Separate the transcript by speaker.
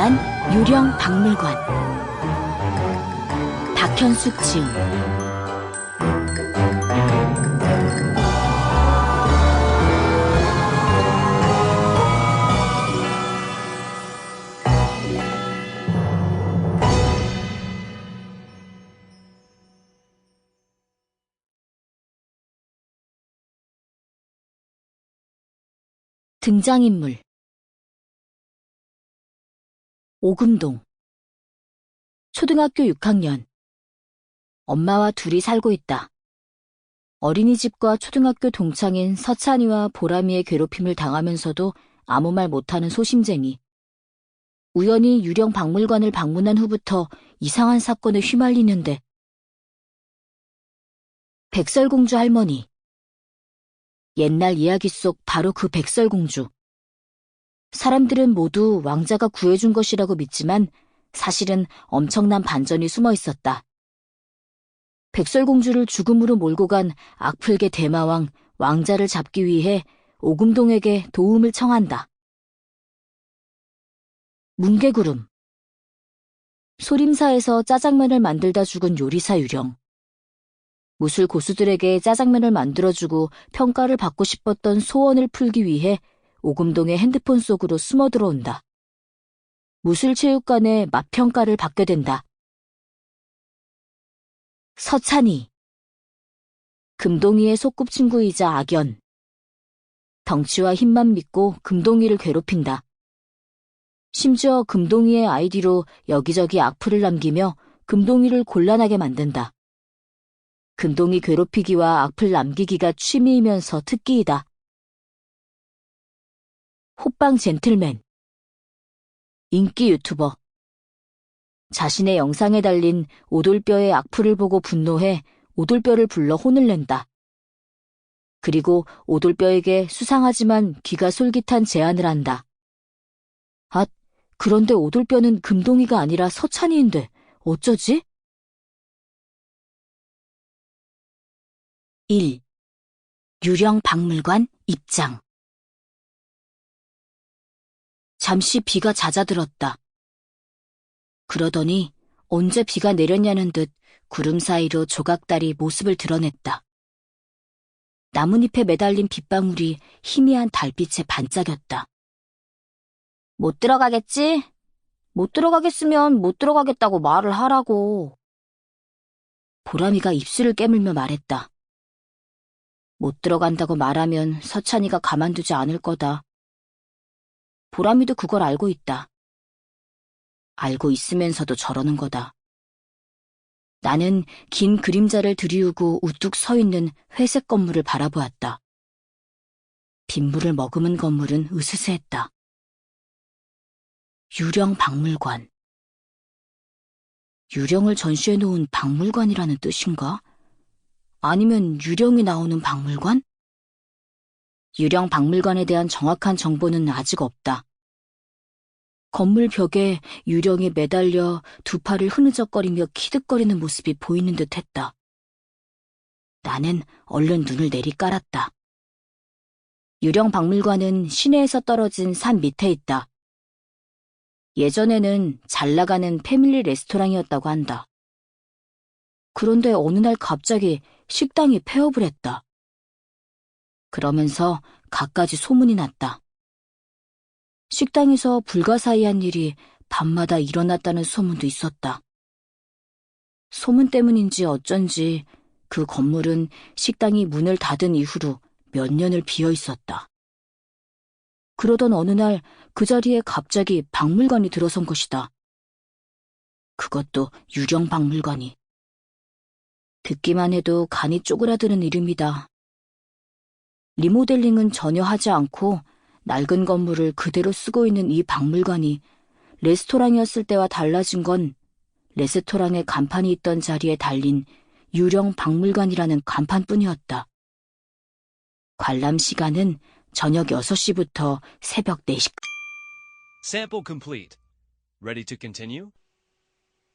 Speaker 1: 신비한 유령 박물관. 박현숙 지음 등장인물 오금동 초등학교 6학년 엄마와 둘이 살고 있다. 어린이집과 초등학교 동창인 서찬이와 보람이의 괴롭힘을 당하면서도 아무 말 못하는 소심쟁이. 우연히 유령 박물관을 방문한 후부터 이상한 사건에 휘말리는데 백설공주 할머니 옛날 이야기 속 바로 그 백설공주. 사람들은 모두 왕자가 구해준 것이라고 믿지만 사실은 엄청난 반전이 숨어 있었다. 백설공주를 죽음으로 몰고 간 악플계 대마왕 왕자를 잡기 위해 오금동에게 도움을 청한다. 뭉게구름 소림사에서 짜장면을 만들다 죽은 요리사 유령. 무술 고수들에게 짜장면을 만들어주고 평가를 받고 싶었던 소원을 풀기 위해 오금동의 핸드폰 속으로 숨어 들어온다. 무술체육관의 맛평가를 받게 된다. 서찬이 금동이의 소꿉친구이자 악연 덩치와 힘만 믿고 금동이를 괴롭힌다. 심지어 금동이의 아이디로 여기저기 악플을 남기며 금동이를 곤란하게 만든다. 금동이 괴롭히기와 악플 남기기가 취미이면서 특기이다. 호빵 젠틀맨 인기 유튜버 자신의 영상에 달린 오돌뼈의 악플을 보고 분노해 오돌뼈를 불러 혼을 낸다. 그리고 오돌뼈에게 수상하지만 귀가 솔깃한 제안을 한다. 아, 그런데 오돌뼈는 금동이가 아니라 서찬이인데 어쩌지? 1. 유령 박물관 입장 잠시 비가 잦아들었다. 그러더니 언제 비가 내렸냐는 듯 구름 사이로 조각달이 모습을 드러냈다. 나뭇잎에 매달린 빗방울이 희미한 달빛에 반짝였다. 못 들어가겠지? 못 들어가겠으면 못 들어가겠다고 말을 하라고. 보람이가 입술을 깨물며 말했다. 못 들어간다고 말하면 서찬이가 가만두지 않을 거다. 보람이도 그걸 알고 있다. 알고 있으면서도 저러는 거다. 나는 긴 그림자를 들이우고 우뚝 서 있는 회색 건물을 바라보았다. 빗물을 머금은 건물은 으스스했다. 유령 박물관. 유령을 전시해 놓은 박물관이라는 뜻인가? 아니면 유령이 나오는 박물관? 유령 박물관에 대한 정확한 정보는 아직 없다. 건물 벽에 유령이 매달려 두 팔을 흐느적거리며 키득거리는 모습이 보이는 듯 했다. 나는 얼른 눈을 내리깔았다. 유령 박물관은 시내에서 떨어진 산 밑에 있다. 예전에는 잘 나가는 패밀리 레스토랑이었다고 한다. 그런데 어느 날 갑자기 식당이 폐업을 했다. 그러면서 갖가지 소문이 났다. 식당에서 불가사의한 일이 밤마다 일어났다는 소문도 있었다. 소문 때문인지 어쩐지 그 건물은 식당이 문을 닫은 이후로 몇 년을 비어 있었다. 그러던 어느 날 그 자리에 갑자기 박물관이 들어선 것이다. 그것도 유령 박물관이. 듣기만 해도 간이 쪼그라드는 이름이다. 리모델링은 전혀 하지 않고 낡은 건물을 그대로 쓰고 있는 이 박물관이 레스토랑이었을 때와 달라진 건 레스토랑에 간판이 있던 자리에 달린 유령 박물관이라는 간판뿐이었다. 관람 시간은 저녁 6시부터 새벽 4시.
Speaker 2: Sample complete. Ready to continue?